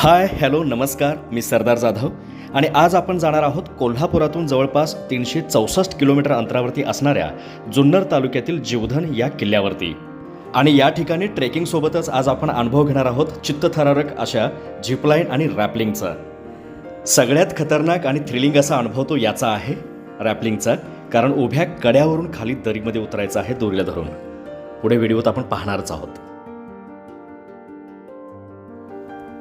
Hi hello नमस्कार. मी सरदार जाधव आणि आज आपण जाणार आहोत कोल्हापुरातून जवळपास तीनशे चौसष्ट किलोमीटर अंतरावरती असणाऱ्या जुन्नर तालुक्यातील जीवधन या किल्ल्यावरती. आणि या ठिकाणी ट्रेकिंगसोबतच आज आपण अनुभव घेणार आहोत चित्तथरारक अशा झिपलाईन आणि रॅपलिंगचा सगळ्यात खतरनाक आणि थ्रिलिंग असा अनुभव तो याचा आहे रॅपलिंगचा कारण उभ्या कड्यावरून खाली दरीमध्ये उतरायचं आहे दोरीला धरून. पुढे व्हिडिओत आपण पाहणारच आहोत.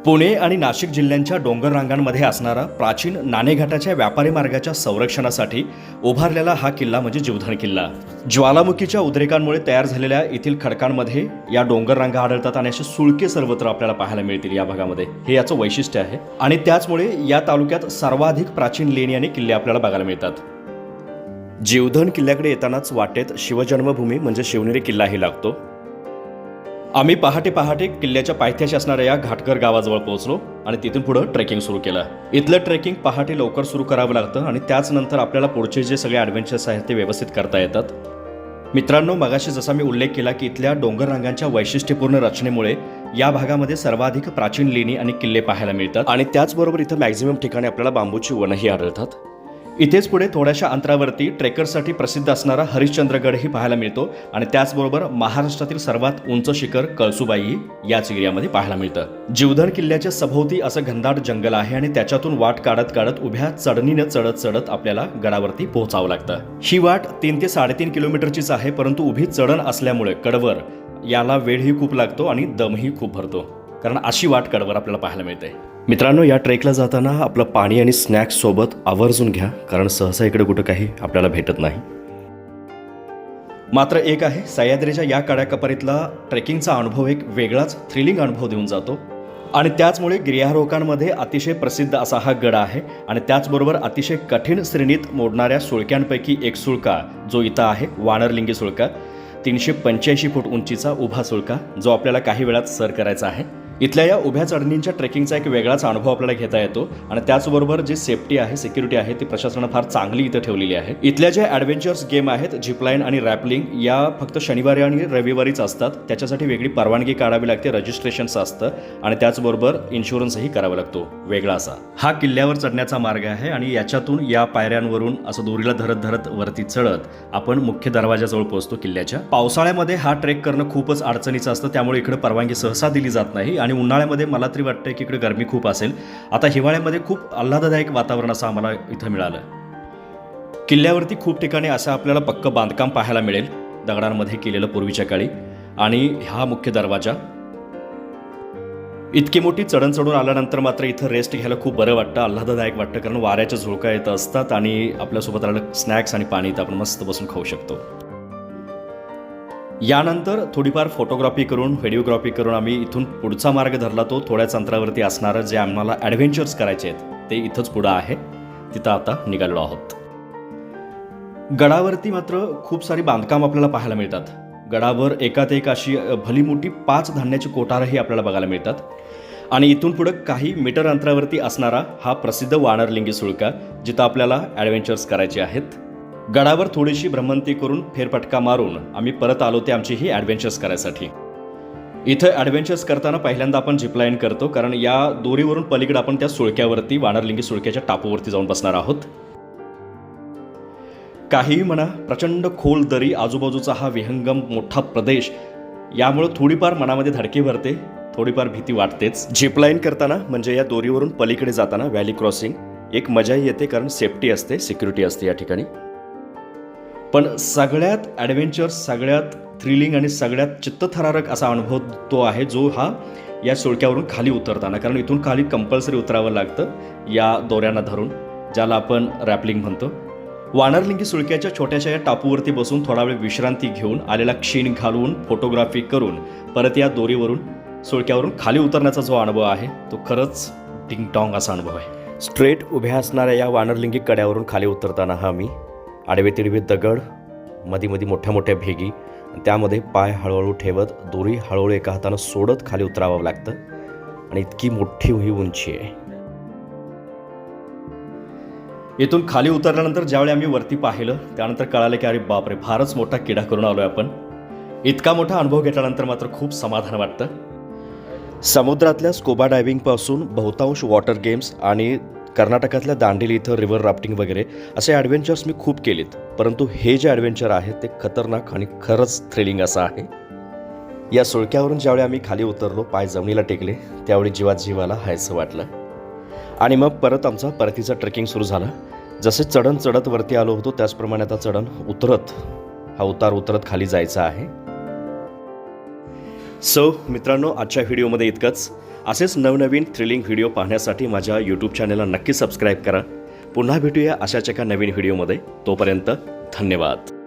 पुणे आणि नाशिक जिल्ह्यांच्या डोंगर रांगांमध्ये असणारा प्राचीन नाणेघाटाच्या व्यापारी मार्गाच्या संरक्षणासाठी उभारलेला हा किल्ला म्हणजे जीवधन किल्ला. ज्वालामुखीच्या उद्रेकांमुळे तयार झालेल्या येथील खडकांमध्ये या डोंगर रांगा आढळतात आणि असे सुळके सर्वत्र आपल्याला पाहायला मिळतील या भागामध्ये. हे याचं वैशिष्ट्य आहे. आणि त्याचमुळे या तालुक्यात सर्वाधिक प्राचीन लेणी आणि किल्ले आपल्याला बघायला मिळतात. जीवधन किल्ल्याकडे येतानाच वाटेत शिवजन्मभूमी म्हणजे शिवनेरी किल्लाही लागतो. आम्ही पहाटे पहाटे किल्ल्याच्या पायथ्याशी असणाऱ्या या घाटकर गावाजवळ पोहोचलो आणि तिथून पुढं ट्रेकिंग सुरू केलं. इथलं ट्रेकिंग पहाटे लवकर सुरू करावं लागतं आणि त्याचनंतर आपल्याला पुढचे जे सगळे ॲडव्हेंचर्स आहेत ते व्यवस्थित करता येतात. मित्रांनो मगाशी जसा मी उल्लेख केला की इथल्या डोंगर रांगांच्या वैशिष्ट्यपूर्ण रचनेमुळे या भागामध्ये सर्वाधिक प्राचीन लेणी आणि किल्ले पाहायला मिळतात आणि त्याचबरोबर इथं मॅक्झिमम ठिकाणी आपल्याला बांबूची वनही आढळतात. इथेच पुढे थोड्याशा अंतरावरती ट्रेकरसाठी प्रसिद्ध असणारा हरिश्चंद्रगडही पाहायला मिळतो आणि त्याचबरोबर महाराष्ट्रातील सर्वात उंच शिखर कळसुबाई याच एरियामध्ये पाहायला मिळतं. जीवधर किल्ल्याच्या सभोवती असं घनदाट जंगल आहे आणि त्याच्यातून वाट काढत काढत उभ्या चढणीनं चढत चढत आपल्याला गडावरती पोहोचावं लागतं. ही वाट तीन ते साडेतीन किलोमीटरचीच आहे परंतु उभी चढण असल्यामुळे कडवर याला वेळही खूप लागतो आणि दमही खूप भरतो. कारण अशी वाट कडवर आपल्याला पाहायला मिळते. मित्रांनो या ट्रेकला जाताना आपलं पाणी आणि स्नॅक्ससोबत आवर्जून घ्या कारण सहसा इकडे कुठं काही आपल्याला भेटत नाही. मात्र एक आहे सह्याद्रीच्या या कड्याकपारीतला ट्रेकिंगचा अनुभव एक वेगळाच थ्रिलिंग अनुभव देऊन जातो. आणि त्याचमुळे गिर्यारोहकांमध्ये अतिशय प्रसिद्ध असा हा गड आहे. आणि त्याचबरोबर अतिशय कठीण श्रेणीत मोडणाऱ्या सुळक्यांपैकी एक सुळका जो इथं आहे वानरलिंगी सुळका. तीनशे पंच्याऐंशी फूट उंचीचा उभा सुळका जो आपल्याला काही वेळात सर करायचा आहे. इथल्या या उभ्या चढणींच्या ट्रेकिंगचा एक वेगळाच अनुभव आपल्याला घेता येतो आणि त्याचबरोबर जी सेफ्टी आहे सिक्युरिटी आहे ती प्रशासनानं फार चांगली इथं ठेवलेली आहे. इथल्या ज्या ॲडव्हेंचर्स गेम आहेत झिपलाईन आणि रॅपलिंग या फक्त शनिवारी आणि रविवारीच असतात. त्याच्यासाठी वेगळी परवानगी काढावी लागते रजिस्ट्रेशन्स असतं आणि त्याचबरोबर इन्शुरन्सही करावा लागतो. वेगळा असा. हा किल्ल्यावर चढण्याचा मार्ग आहे आणि याच्यातून या पायऱ्यांवरून असं दोरीला धरत धरत वरती चढत आपण मुख्य दरवाजाजवळ पोहोचतो किल्ल्याच्या. पावसाळ्यामध्ये हा ट्रेक करणं खूपच अडचणीचं असतं त्यामुळे इकडे परवानगी सहसा दिली जात नाही आणि आणि उन्हाळ्यामध्ये मला तरी वाटतं की इकडे गरमी खूप असेल. आता हिवाळ्यामध्ये खूप आल्हाददायक वातावरण असं आम्हाला इथं मिळालं. किल्ल्यावरती खूप ठिकाणी असं आपल्याला पक्क बांधकाम पाहायला मिळेल. दगडांमध्ये केलेलं पूर्वीच्या काळी. आणि हा मुख्य दरवाजा. इतकी मोठी चढण चढून आल्यानंतर मात्र इथं रेस्ट घ्यायला खूप बरं वाटतं आल्हाददायक वाटतं कारण वाऱ्याच्या झुळका येत असतात आणि आपल्यासोबत आलेलं स्नॅक्स आणि पाणी इथं आपण मस्त बसून खाऊ शकतो. यानंतर थोडीफार फोटोग्राफी करून व्हिडिओग्राफी करून आम्ही इथून पुढचा मार्ग धरला तो थोड्याच अंतरावरती असणारं जे आम्हाला ॲडव्हेंचर्स करायचे आहेत ते इथंच पुढं आहे. तिथं आता निघालेलो आहोत. गडावरती मात्र खूप सारी बांधकाम आपल्याला पाहायला मिळतात. गडावर एकात एक अशी भलीमोठी भली मोठी पाच धान्याची कोठारही आपल्याला बघायला मिळतात. आणि इथून पुढं काही मीटर अंतरावरती असणारा हा प्रसिद्ध वानरलिंगी सुळका जिथं आपल्याला ॲडव्हेंचर्स करायचे आहेत. गडावर थोडीशी भ्रमंती करून फेरफटका मारून आम्ही परत आलो ते आमची ही ॲडव्हेंचर्स करायसाठी. इथं ॲडव्हेंचर्स करताना पहिल्यांदा आपण जिपलाईन करतो कारण या दोरीवरून पलीकडे आपण त्या सुळक्यावरती वानरलिंगी सुळक्याच्या टापूवरती जाऊन बसणार आहोत. काहीही म्हणा प्रचंड खोल दरी आजूबाजूचा हा विहंगम मोठा प्रदेश यामुळं थोडीफार मनामध्ये धडकी भरते थोडीफार भीती वाटतेच. जिपलाईन करताना म्हणजे या दोरीवरून पलीकडे जाताना व्हॅली क्रॉसिंग एक मजाही येते कारण सेफ्टी असते सिक्युरिटी असते या ठिकाणी. पण सगळ्यात ॲडव्हेंचर सगळ्यात थ्रिलिंग आणि सगळ्यात चित्तथरारक असा अनुभव तो आहे जो हा या सुळक्यावरून खाली उतरताना. कारण इथून खाली कंपल्सरी उतरावं लागतं या दोऱ्यांना धरून ज्याला आपण रॅपलिंग म्हणतो. वानरलिंगी सुळक्याच्या छोट्याशा या टापूवरती बसून थोडा वेळ विश्रांती घेऊन आलेला क्षीण घालून फोटोग्राफी करून परत या दोरीवरून सुळक्यावरून खाली उतरण्याचा जो अनुभव आहे तो खरंच टिंगटॉंग असा अनुभव आहे. स्ट्रेट उभ्या असणाऱ्या या वानरलिंगी कड्यावरून खाली उतरताना हा मी आडवे तिडवे दगड मधी मधी मोठ्या मोठ्या भेगी त्यामध्ये पाय हळूहळू ठेवत दोरी हळूहळू एका हातानं सोडत खाली उतरावं लागतं. आणि इतकी मोठी ही उंची आहे. इथून खाली उतरल्यानंतर ज्यावेळी आम्ही वरती पाहिलं त्यानंतर कळालं की अरे बापरे फारच मोठा किडा करून आलोय आपण. इतका मोठा अनुभव घेतल्यानंतर मात्र खूप समाधान वाटतं. समुद्रातल्या स्कुबा डायव्हिंगपासून बहुतांश वॉटर गेम्स आणि कर्नाटकातल्या दांडेली इथं रिव्हर राफ्टिंग वगैरे असे ॲडव्हेंचर्स मी खूप केलेत. परंतु हे जे ॲडव्हेंचर आहे ते खतरनाक आणि खरंच थ्रिलिंग असं आहे. या सुळक्यावरून ज्यावेळी आम्ही खाली उतरलो पाय जमिनीला टेकले त्यावेळी जीवात जीवाला हायचं वाटलं. आणि मग परत आमचा परतीचं ट्रेकिंग सुरू झालं. जसे चढण चढत वरती आलो होतो त्याचप्रमाणे आता चढण उतरत हा उतार उतरत खाली जायचा आहे. सो मित्रांनो आजच्या व्हिडिओमध्ये इतकंच. असेच नवनवीन थ्रिलिंग व्हिडिओ पाहण्यासाठी माझ्या यूट्यूब चॅनलला नक्की सबस्क्राईब करा. पुन्हा भेटूया अशाच एका नवीन व्हिडिओमध्ये तोपर्यंत धन्यवाद.